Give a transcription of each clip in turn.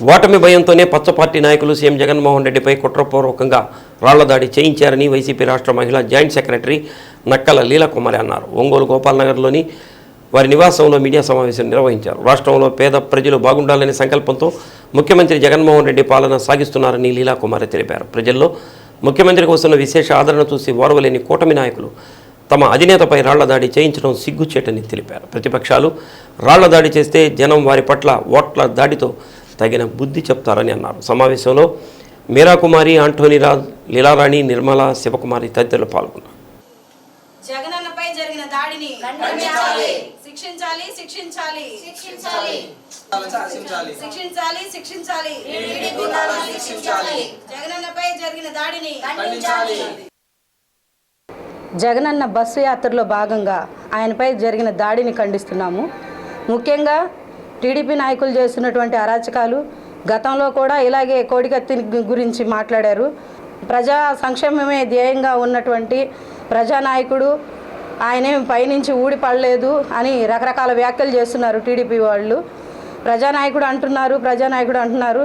ఓటమి భయంతోనే పచ్చ పార్టీ నాయకులు సీఎం జగన్మోహన్ రెడ్డిపై కుట్రపూర్వకంగా రాళ్ళ దాడి చేయించారని వైసీపీ రాష్ట్ర మహిళా జాయింట్ సెక్రటరీ నక్కల లీలకుమారి అన్నారు. ఒంగోలు గోపాల్నగర్లోని వారి నివాసంలో మీడియా సమావేశం నిర్వహించారు. రాష్ట్రంలో పేద ప్రజలు బాగుండాలనే సంకల్పంతో ముఖ్యమంత్రి జగన్మోహన్ రెడ్డి పాలన సాగిస్తున్నారని లీలాకుమారి తెలిపారు. ప్రజల్లో ముఖ్యమంత్రికి వస్తున్న విశేష ఆదరణ చూసి ఓర్వలేని కూటమి నాయకులు తమ అధినేతపై రాళ్ళ దాడి చేయించడం సిగ్గుచేటని తెలిపారు. ప్రతిపక్షాలు రాళ్ళ దాడి చేస్తే జనం వారి పట్ల ఓట్ల దాడితో తగిన బుద్ధి చెప్తారని అన్నారు. సమావేశంలో మీరాకుమారి ఆంటోనీరాజ్ లీలారాణి నిర్మల శివకుమారి తదితరులు పాల్గొన్నారు. జగనన్నపై జరిగిన దాడిని ఖండించాలి. శిక్షించాలి శిక్షించాలి. శిక్షించాలి. శిక్షించాలి. శిక్షించాలి శిక్షించాలి. జగనన్నపై జరిగిన దాడిని ఖండించాలి. జగనన్న బస్సు యాత్రలో భాగంగా ఆయనపై జరిగిన దాడిని ఖండిస్తున్నాము. ముఖ్యంగా టీడీపీ నాయకులు చేస్తున్నటువంటి అరాచకాలు గతంలో కూడా ఇలాగే కోడికత్తి గురించి మాట్లాడారు. ప్రజా సంక్షేమమే ధ్యేయంగా ఉన్నటువంటి ప్రజానాయకుడు ఆయనేం పైనుంచి ఊడిపడలేదు అని రకరకాల వ్యాఖ్యలు చేస్తున్నారు టీడీపీ వాళ్ళు. ప్రజానాయకుడు అంటున్నారు ప్రజానాయకుడు అంటున్నారు.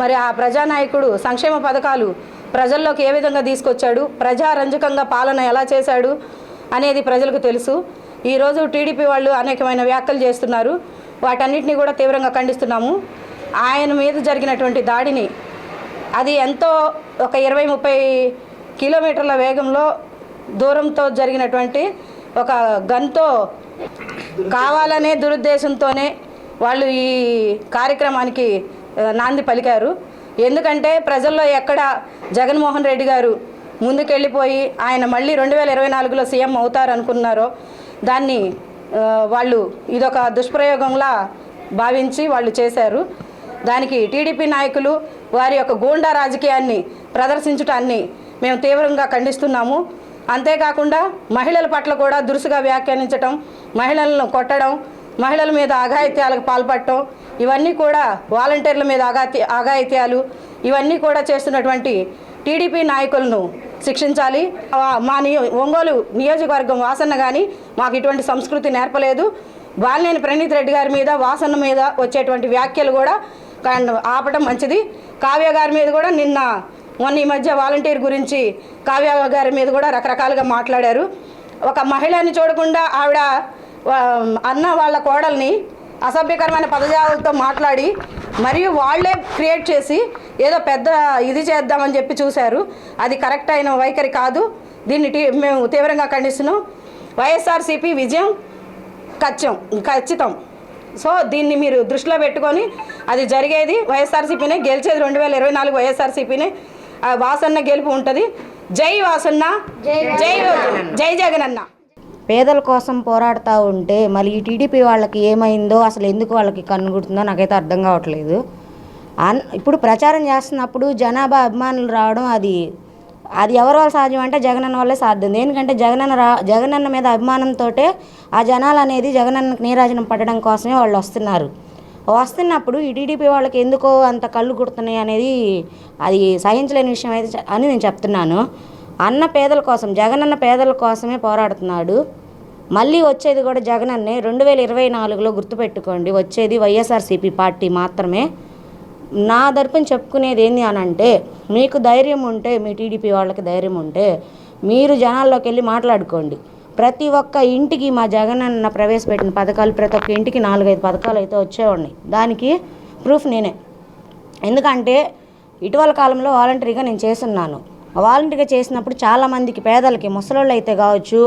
మరి ఆ ప్రజానాయకుడు సంక్షేమ పథకాలు ప్రజల్లోకి ఏ విధంగా తీసుకొచ్చాడు? ప్రజారంజకంగా పాలన ఎలా చేశాడు అనేది ప్రజలకు తెలుసు. ఈరోజు టీడీపీ వాళ్ళు అనేకమైన వ్యాఖ్యలు చేస్తున్నారు. వాటన్నిటిని కూడా తీవ్రంగా ఖండిస్తున్నాము. ఆయన మీద జరిగినటువంటి దాడిని అది ఎంతో ఒక ఇరవై ముప్పై కిలోమీటర్ల వేగంలో దూరంతో జరిగినటువంటి ఒక గన్తో కావాలనే దురుద్దేశంతోనే వాళ్ళు ఈ కార్యక్రమానికి నాంది పలికారు. ఎందుకంటే ప్రజల్లో ఎక్కడ జగన్మోహన్ రెడ్డి గారు ముందుకెళ్ళిపోయి ఆయన మళ్ళీ రెండు వేల ఇరవై నాలుగులో సీఎం అవుతారు అనుకున్నారో దాన్ని వాళ్ళు ఇదొక దుష్ప్రయోగంలా భావించి వాళ్ళు చేశారు. దానికి టీడీపీ నాయకులు వారి యొక్క గూండా రాజకీయాన్ని ప్రదర్శించటాన్ని మేము తీవ్రంగా ఖండిస్తున్నాము. అంతేకాకుండా మహిళల పట్ల కూడా దురుసుగా వ్యాఖ్యానించటం మహిళలను కొట్టడం మహిళల మీద అఘాయిత్యాలకు పాల్పడటం ఇవన్నీ కూడా వాలంటీర్ల మీద అఘాతి అఘాయిత్యాలు ఇవన్నీ కూడా చేస్తున్నటువంటి టీడీపీ నాయకులను శిక్షించాలి. మా నియో ఒంగోలు నియోజకవర్గం వాసన్న కానీ మాకు ఇటువంటి సంస్కృతి నేర్పలేదు. బాలినేని ప్రణీత్ రెడ్డి గారి మీద వాసన్న మీద వచ్చేటువంటి వ్యాఖ్యలు కూడా ఆపటం మంచిది. కావ్య గారి మీద కూడా నిన్న మొన్న ఈ మధ్య వాలంటీర్ గురించి కావ్య గారి మీద కూడా రకరకాలుగా మాట్లాడారు. ఒక మహిళని చూడకుండా ఆవిడ అన్న వాళ్ళ కోడల్ని అసభ్యకరమైన పదజాలతో మాట్లాడి మరియు వాళ్ళే క్రియేట్ చేసి ఏదో పెద్ద ఇది చేద్దామని చెప్పి చూశారు. అది కరెక్ట్ అయిన వైఖరి కాదు. దీన్ని మేము తీవ్రంగా ఖండిస్తున్నాం. వైఎస్ఆర్సీపీ విజయం ఖచ్చితం ఖచ్చితం. సో దీన్ని మీరు దృష్టిలో పెట్టుకొని అది జరిగేది వైఎస్ఆర్సీపీనే గెలిచేది రెండు వేల ఇరవై నాలుగు వైఎస్ఆర్సీపీనే. వాసన్న గెలుపు ఉంటుంది. జై వాసన్న జై జై జగనన్న పేదల కోసం పోరాడుతూ ఉంటే మళ్ళీ ఈ టీడీపీ వాళ్ళకి ఏమైందో అసలు ఎందుకు వాళ్ళకి కన్నుగుడుతుందో నాకైతే అర్థం కావట్లేదు. అన్ ఇప్పుడు ప్రచారం చేస్తున్నప్పుడు జనాభా అభిమానులు రావడం అది అది ఎవరి వల్ల సాధ్యం అంటే జగనన్న వల్లే సాధ్యం. ఎందుకంటే జగనన్న రా జగనన్న మీద అభిమానంతో ఆ జనాలు అనేది జగనన్నకు నీరాజనం పట్టడం కోసమే వాళ్ళు వస్తున్నారు. వస్తున్నప్పుడు ఈ టీడీపీ వాళ్ళకి ఎందుకో అంత కళ్ళు కుడుతున్నాయి అనేది అది సహించలేని విషయం అయితే అని నేను చెప్తున్నాను. అన్న పేదల కోసం జగనన్న పేదల కోసమే పోరాడుతున్నాడు. మళ్ళీ వచ్చేది కూడా జగనన్నే రెండు వేల ఇరవై నాలుగులో గుర్తుపెట్టుకోండి. వచ్చేది వైఎస్ఆర్సీపీ పార్టీ మాత్రమే. నా తరపున చెప్పుకునేది ఏంది అని అంటే మీకు ధైర్యం ఉంటే మీ టీడీపీ వాళ్ళకి ధైర్యం ఉంటే మీరు జనాల్లోకి వెళ్ళి మాట్లాడుకోండి. ప్రతి ఒక్క ఇంటికి మా జగనన్న ప్రవేశపెట్టిన పథకాలు ప్రతి ఒక్క ఇంటికి నాలుగైదు పథకాలు అయితే వచ్చేవాడిని. దానికి ప్రూఫ్ నేనే. ఎందుకంటే ఇటీవల కాలంలో వాలంటరీగా నేను చేస్తున్నాను. వాలంటరీగా చేసినప్పుడు చాలామందికి పేదలకి ముసలోళ్ళు అయితే కావచ్చు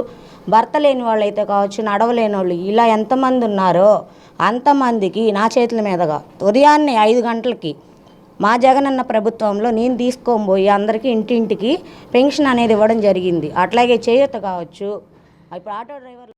భర్త లేని వాళ్ళు అయితే కావచ్చు నడవలేని వాళ్ళు ఇలా ఎంతమంది ఉన్నారో అంతమందికి నా చేతుల మీదుగా. ఉదయాన్నే ఐదు గంటలకి మా జగనన్న ప్రభుత్వంలో నేను తీసుకోబోయి అందరికీ ఇంటింటికి పెన్షన్ అనేది ఇవ్వడం జరిగింది. అట్లాగే చేయూత కావచ్చు. ఇప్పుడు ఆటో డ్రైవర్